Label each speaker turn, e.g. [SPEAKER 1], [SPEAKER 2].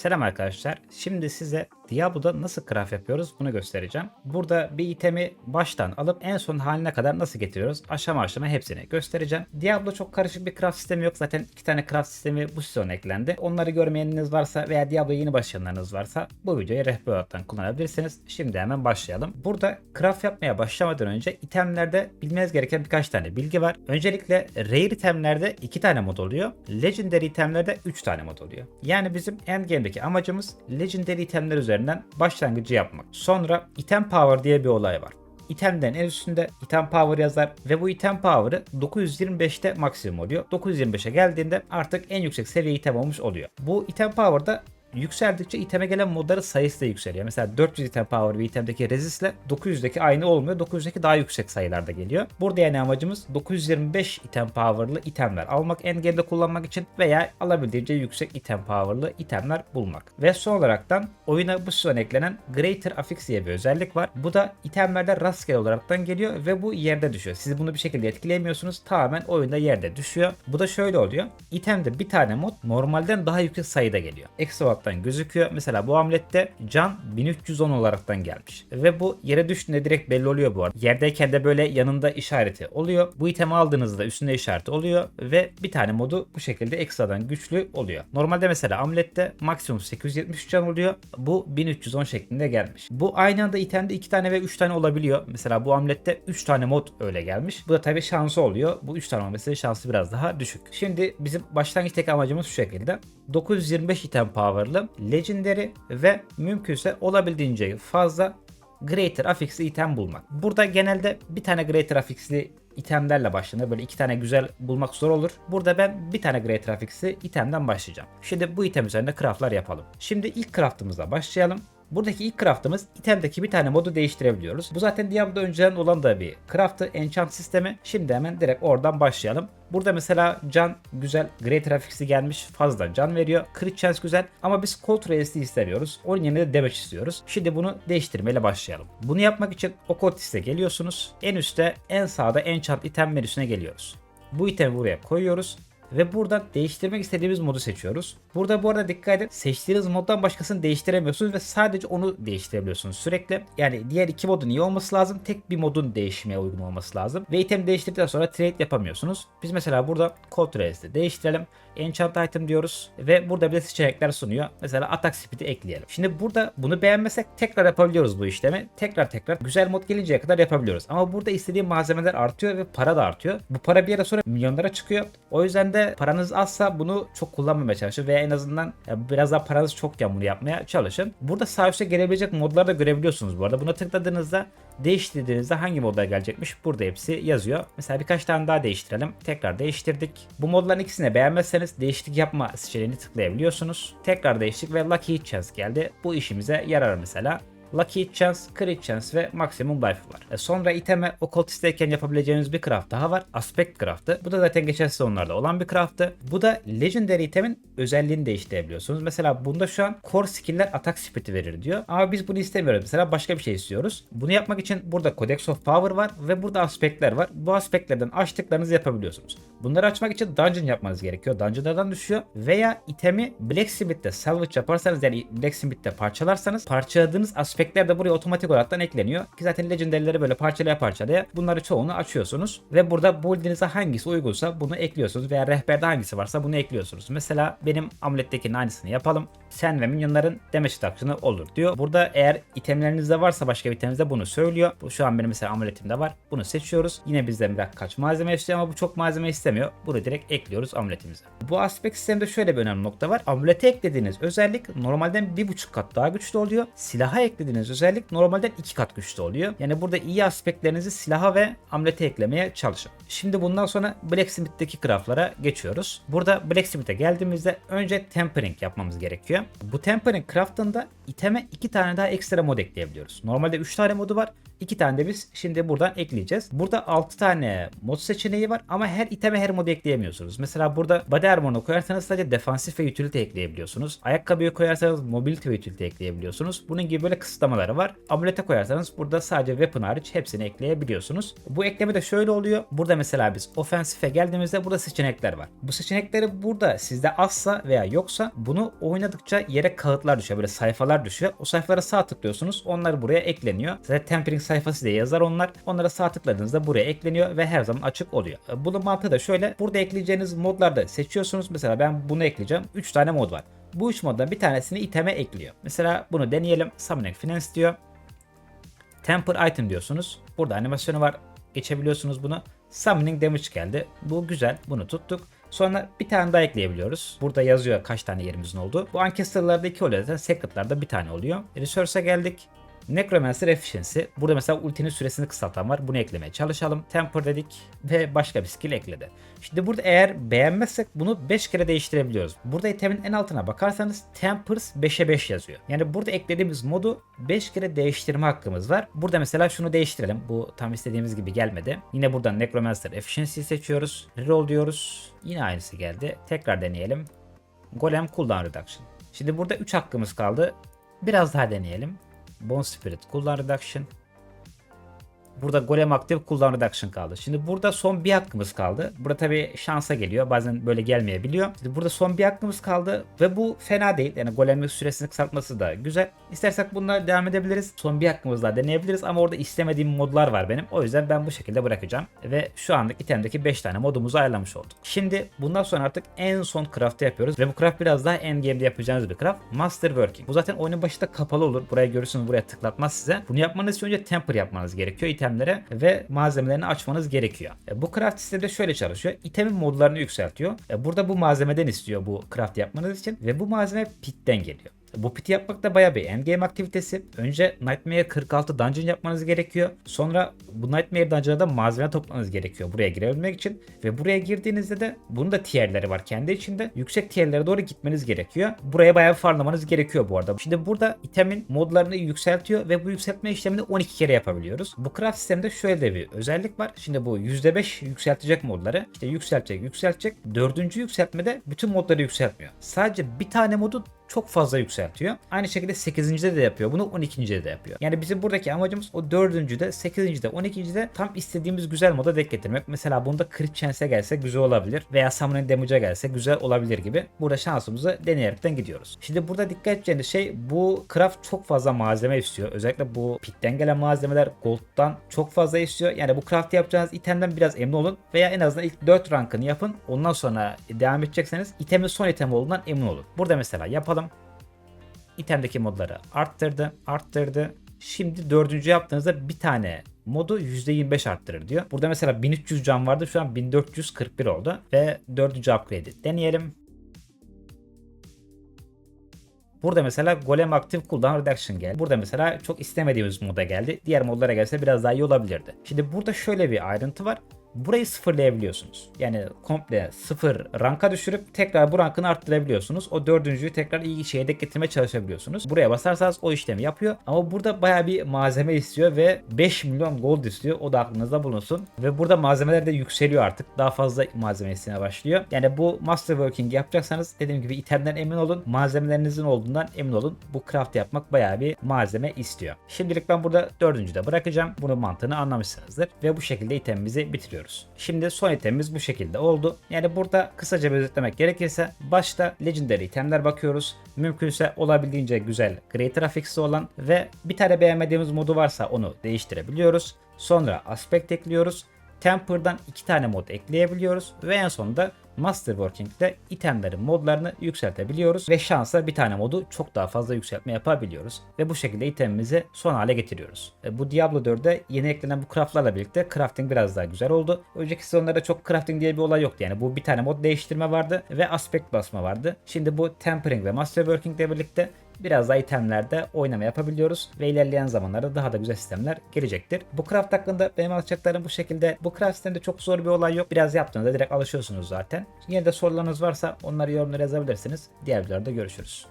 [SPEAKER 1] Selam arkadaşlar. Şimdi size Diablo'da nasıl craft yapıyoruz bunu göstereceğim. Burada bir itemi baştan alıp en son haline kadar nasıl getiriyoruz aşama aşama hepsini göstereceğim. Diablo çok karışık bir craft sistemi yok. Zaten iki tane craft sistemi bu sezon eklendi. Onları görmeyeniniz varsa veya Diablo'ya yeni başlayanlarınız varsa bu videoyu rehber olarak kullanabilirsiniz. Şimdi hemen başlayalım. Burada craft yapmaya başlamadan önce itemlerde bilmeniz gereken birkaç tane bilgi var. Öncelikle rare itemlerde iki tane mod oluyor. Legendary itemlerde 3 tane mod oluyor. Yani bizim endgame'deki amacımız legendary itemler üzerinden başlangıcı yapmak. Sonra item power diye bir olay var. İtemden en üstünde item power yazar ve bu item power'ı 925'te maksimum oluyor. 925'e geldiğinde artık en yüksek seviye item olmuş oluyor. Bu item power'da yükseldikçe iteme gelen modların sayısı da yükseliyor. Mesela 400 item power bir itemdeki resist ile 900'deki aynı olmuyor. 900'deki daha yüksek sayılarda geliyor. Burada yani amacımız 925 item power'lı itemler almak endgame'de kullanmak için veya alabildiğince yüksek item power'lı itemler bulmak. Ve son olaraktan oyuna bu sezon eklenen Greater Affix diye bir özellik var. Bu da itemlerde rastgele olaraktan geliyor ve bu yerde düşüyor. Siz bunu bir şekilde etkileyemiyorsunuz. Tamamen oyunda yerde düşüyor. Bu da şöyle oluyor. İtemde bir tane mod normalden daha yüksek sayıda geliyor. Eksi olaraktan gözüküyor. Mesela bu hamlette can 1310 olaraktan gelmiş. Ve bu yere düştüğünde direkt belli oluyor bu arada. Yerdeyken de böyle yanında işareti oluyor. Bu itemi aldığınızda üstünde işareti oluyor ve bir tane modu bu şekilde ekstradan güçlü oluyor. Normalde mesela amlette maksimum 873 can oluyor. Bu 1310 şeklinde gelmiş. Bu aynı anda itemde 2 tane ve 3 tane olabiliyor. Mesela bu amlette 3 tane mod öyle gelmiş. Bu da tabii şansı oluyor. Bu 3 tane olması şansı biraz daha düşük. Şimdi bizim başlangıçtaki amacımız şu şekilde. 925 item power'lı Legendary ve mümkünse olabildiğince fazla Greater Affix'li item bulmak. Burada genelde bir tane Greater Affix'li itemlerle başlanır. Böyle iki tane güzel bulmak zor olur. Burada ben bir tane Greater Affix'li itemden başlayacağım. Şimdi bu item üzerinde craftlar yapalım. Şimdi ilk craftımızla başlayalım. Buradaki ilk craftımız itemdeki bir tane modu değiştirebiliyoruz. Bu zaten Diablo'da önceden olan da bir craft'ı, enchant sistemi. Şimdi hemen direkt oradan başlayalım. Burada mesela can güzel, Great Affix'i gelmiş fazla can veriyor. Crit chance güzel ama biz Cold Resist'i istemiyoruz. Onun yerine de damage istiyoruz. Şimdi bunu değiştirmeyle başlayalım. Bunu yapmak için Occultist'e geliyorsunuz. En üstte en sağda Enchant item menüsüne geliyoruz. Bu itemi buraya koyuyoruz ve burada değiştirmek istediğimiz modu seçiyoruz. Burada bu arada dikkat edin seçtiğiniz moddan başkasını değiştiremiyorsunuz ve sadece onu değiştirebiliyorsunuz sürekli. Yani diğer iki modun iyi olması lazım. Tek bir modun değişmeye uygun olması lazım. Ve item değiştirdikten sonra trade yapamıyorsunuz. Biz mesela burada Race'de değiştirelim. Enchant item diyoruz ve burada bize seçenekler sunuyor. Mesela atak speed'i ekleyelim. Şimdi burada bunu beğenmesek tekrar yapabiliyoruz bu işlemi. Tekrar tekrar güzel mod gelinceye kadar yapabiliyoruz. Ama burada istediğim malzemeler artıyor ve para da artıyor. Bu para bir yere sonra milyonlara çıkıyor. O yüzden de paranız azsa bunu çok kullanmamaya çalışın veya en azından biraz daha paranız çokken bunu yapmaya çalışın. Burada sağ üstte gelebilecek modları da görebiliyorsunuz bu arada. Buna tıkladığınızda değiştirdiğinizde hangi modlar gelecekmiş burada hepsi yazıyor. Mesela birkaç tane daha değiştirelim. Tekrar değiştirdik. Bu modların ikisini beğenmezseniz değişiklik yapma seçeneğini tıklayabiliyorsunuz. Tekrar değiştik ve Lucky Chance geldi. Bu işimize yarar mesela. Lucky Chance, Crit Chance ve Maximum Life var. E sonra iteme Occultist'teyken yapabileceğiniz bir craft daha var. Aspect Craft'ı. Bu da zaten geçen sezonlarda olan bir craft'ı. Bu da Legendary itemin özelliğini değiştirebiliyorsunuz. Mesela bunda şu an Core Skill'ler atak speed'i verir diyor. Ama biz bunu istemiyoruz. Mesela başka bir şey istiyoruz. Bunu yapmak için burada Codex of Power var ve burada aspektler var. Bu aspektlerden açtıklarınızı yapabiliyorsunuz. Bunları açmak için dungeon yapmanız gerekiyor. Dungeonlardan düşüyor. Veya itemi Blacksmith'te salvage yaparsanız yani Blacksmith'te parçalarsanız parçaladığınız aspektler de buraya otomatik olarak ekleniyor. Ki zaten legendary'leri böyle parçalaya parçalaya bunları çoğunu açıyorsunuz. Ve burada build'inize hangisi uygunsa bunu ekliyorsunuz. Veya rehberde hangisi varsa bunu ekliyorsunuz. Mesela benim amulettekinin aynısını yapalım. Sen ve minyonların damage reduction'ı olur diyor. Burada eğer itemlerinizde varsa başka bir iteminizde bunu söylüyor. Bu Şu an benim mesela amuletimde var. Bunu seçiyoruz. Yine bizden biraz kaç malzeme istiyor ama bu çok malzeme istemiyor. Bunu direkt ekliyoruz amuletimize. Bu aspekt sistemde şöyle bir önemli nokta var. Amulete eklediğiniz özellik normalden bir buçuk kat daha güçlü oluyor. Silaha eklediğiniz özellik normalden iki kat güçlü oluyor. Yani burada iyi aspektlerinizi silaha ve amulete eklemeye çalışın. Şimdi bundan sonra Blacksmith'teki craftlara geçiyoruz. Burada Blacksmith'e geldiğimizde önce tempering yapmamız gerekiyor. Bu tempering craftında iteme iki tane daha ekstra mod ekleyebiliyoruz. Normalde 3 tane modu var. İki tane de biz şimdi buradan ekleyeceğiz. Burada 6 tane mod seçeneği var ama her iteme her modu ekleyemiyorsunuz. Mesela burada body armor'unu koyarsanız sadece defansif ve utility ekleyebiliyorsunuz. Ayakkabıyı koyarsanız mobility ve utility ekleyebiliyorsunuz. Bunun gibi böyle kısıtlamaları var. Amulete koyarsanız burada sadece weapon hariç hepsini ekleyebiliyorsunuz. Bu ekleme de şöyle oluyor. Burada mesela biz offensive'e geldiğimizde burada seçenekler var. Bu seçenekleri burada sizde azsa veya yoksa bunu oynadıkça yere kağıtlar düşüyor. Böyle sayfalar düşüyor. O sayfalara sağ tıklıyorsunuz. Onlar buraya ekleniyor. Zaten tempering sayfası diye yazar onlar. Onlara sağ tıkladığınızda buraya ekleniyor ve her zaman açık oluyor. Bunun mantığı da şöyle. Burada ekleyeceğiniz modlarda seçiyorsunuz. Mesela ben bunu ekleyeceğim. 3 tane mod var. Bu 3 moddan bir tanesini iteme ekliyor. Mesela bunu deneyelim. Summoning Finance diyor. Temper item diyorsunuz. Burada animasyonu var. Geçebiliyorsunuz bunu. Summoning damage geldi. Bu güzel. Bunu tuttuk. Sonra bir tane daha ekleyebiliyoruz. Burada yazıyor kaç tane yerimizin olduğu. Bu Ancestral'larda 2 oluyor zaten. Secret'larda bir tane oluyor. Resource'a geldik. Necromancer Efficiency. Burada mesela ultinin süresini kısaltan var. Bunu eklemeye çalışalım. Temper dedik ve başka bir skill ekledi. Şimdi burada eğer beğenmezsek bunu 5 kere değiştirebiliyoruz. Burada itemin en altına bakarsanız Tempers 5'e 5 yazıyor. Yani burada eklediğimiz modu 5 kere değiştirme hakkımız var. Burada mesela şunu değiştirelim. Bu tam istediğimiz gibi gelmedi. Yine buradan Necromancer Efficiency seçiyoruz. Reroll diyoruz. Yine aynısı geldi. Tekrar deneyelim. Golem Cooldown Reduction. Şimdi burada 3 hakkımız kaldı. Biraz daha deneyelim. Bone Spirit Cooldown Reduction. Burada Golem Active Cooldown Reduction kaldı. Şimdi burada son bir hakkımız kaldı. Burada tabi şansa geliyor. Bazen böyle gelmeyebiliyor. Şimdi burada son bir hakkımız kaldı. Ve bu fena değil. Yani Golem'in süresini kısaltması da güzel. İstersek bununla devam edebiliriz. Son bir hakkımız daha deneyebiliriz. Ama orada istemediğim modlar var benim. O yüzden ben bu şekilde bırakacağım. Ve şu anlık itemdeki 5 tane modumuzu ayarlamış olduk. Şimdi bundan sonra artık en son craft'ı yapıyoruz. Ve bu craft biraz daha endgame'de yapacağınız bir craft. Master Working. Bu zaten oyunun başında kapalı olur. Buraya görürsünüz buraya tıklatmaz size. Bunu yapmanız için önce temper yapmanız gerekiyor itemlere ve malzemelerini açmanız gerekiyor. E, bu craft sistemi de şöyle çalışıyor. İtemin modlarını yükseltiyor. E, burada bu malzemeden istiyor bu craft yapmanız için ve bu malzeme pitten geliyor. Bu piti yapmak da baya bir endgame aktivitesi. Önce Nightmare 46 dungeon yapmanız gerekiyor. Sonra bu Nightmare dungeon'a da malzeme toplamanız gerekiyor buraya girebilmek için. Ve buraya girdiğinizde de bunun da tierleri var kendi içinde. Yüksek tierlere doğru gitmeniz gerekiyor. Buraya bayağı farmlamanız gerekiyor bu arada. Şimdi burada itemin modlarını yükseltiyor ve bu yükseltme işlemini 12 kere yapabiliyoruz. Bu craft sisteminde şöyle de bir özellik var. Şimdi bu %5 yükseltecek modları. İşte yükseltecek yükseltecek. Dördüncü yükseltmede bütün modları yükseltmiyor. Sadece bir tane modu çok fazla yükseltiyor. Aynı şekilde 8. de yapıyor. Bunu 12. de yapıyor. Yani bizim buradaki amacımız o 4. de 8. de 12. de tam istediğimiz güzel moda denk getirmek. Mesela bunda crit chance'e gelse güzel olabilir. Veya summoning damage'a gelse güzel olabilir gibi. Burada şansımızı deneyerekten gidiyoruz. Şimdi burada dikkat edeceğiniz şey bu craft çok fazla malzeme istiyor. Özellikle bu pitten gelen malzemeler gold'dan çok fazla istiyor. Yani bu craft yapacağınız itemden biraz emin olun. Veya en azından ilk 4 rankını yapın. Ondan sonra devam edecekseniz itemin son item olduğundan emin olun. Burada mesela yapalım itemdeki modları arttırdı, arttırdı. Şimdi dördüncü yaptığınızda bir tane modu %25 arttırır diyor. Burada mesela 1300 can vardı şu an 1441 oldu ve dördüncü upgrade'i deneyelim. Burada mesela Golem Active Cooldown Reduction geldi. Burada mesela çok istemediğimiz moda geldi. Diğer modlara gelse biraz daha iyi olabilirdi. Şimdi burada şöyle bir ayrıntı var burayı sıfırlayabiliyorsunuz. Yani komple sıfır ranka düşürüp tekrar bu rankını arttırabiliyorsunuz. O dördüncüyü tekrar iyi şeye dek getirmeye çalışabiliyorsunuz. Buraya basarsanız o işlemi yapıyor. Ama burada baya bir malzeme istiyor ve 5 milyon gold istiyor. O da aklınızda bulunsun. Ve burada malzemeler de yükseliyor artık. Daha fazla malzeme istemeye başlıyor. Yani bu master working yapacaksanız dediğim gibi itemden emin olun. Malzemelerinizin olduğundan emin olun. Bu craft yapmak baya bir malzeme istiyor. Şimdilik ben burada dördüncüde bırakacağım. Bunun mantığını anlamışsınızdır. Ve bu şekilde itemimizi bitiriyoruz yapıyoruz. Şimdi son itemimiz bu şekilde oldu. Yani burada kısaca özetlemek gerekirse başta legendary itemler bakıyoruz. Mümkünse olabildiğince güzel Great Graphics'i olan ve bir tane beğenmediğimiz modu varsa onu değiştirebiliyoruz. Sonra aspect ekliyoruz. Temper'dan iki tane mod ekleyebiliyoruz ve en sonunda Master Working'de itemlerin modlarını yükseltebiliyoruz ve şansa bir tane modu çok daha fazla yükseltme yapabiliyoruz ve bu şekilde itemimizi son hale getiriyoruz. E, bu Diablo 4'de yeni eklenen bu craftlarla birlikte crafting biraz daha güzel oldu. Önceki sezonlarda çok crafting diye bir olay yoktu yani bu bir tane mod değiştirme vardı ve aspect basma vardı. Şimdi bu Tempering ve Master Working ile birlikte biraz daha itemlerde oynama yapabiliyoruz ve ilerleyen zamanlarda daha da güzel sistemler gelecektir. Bu craft hakkında benim alacaklarım bu şekilde. Bu craft sisteminde çok zor bir olay yok. Biraz yaptığınızda direkt alışıyorsunuz zaten. Yine de sorularınız varsa onları yorumlara yazabilirsiniz. Diğer videolarda görüşürüz.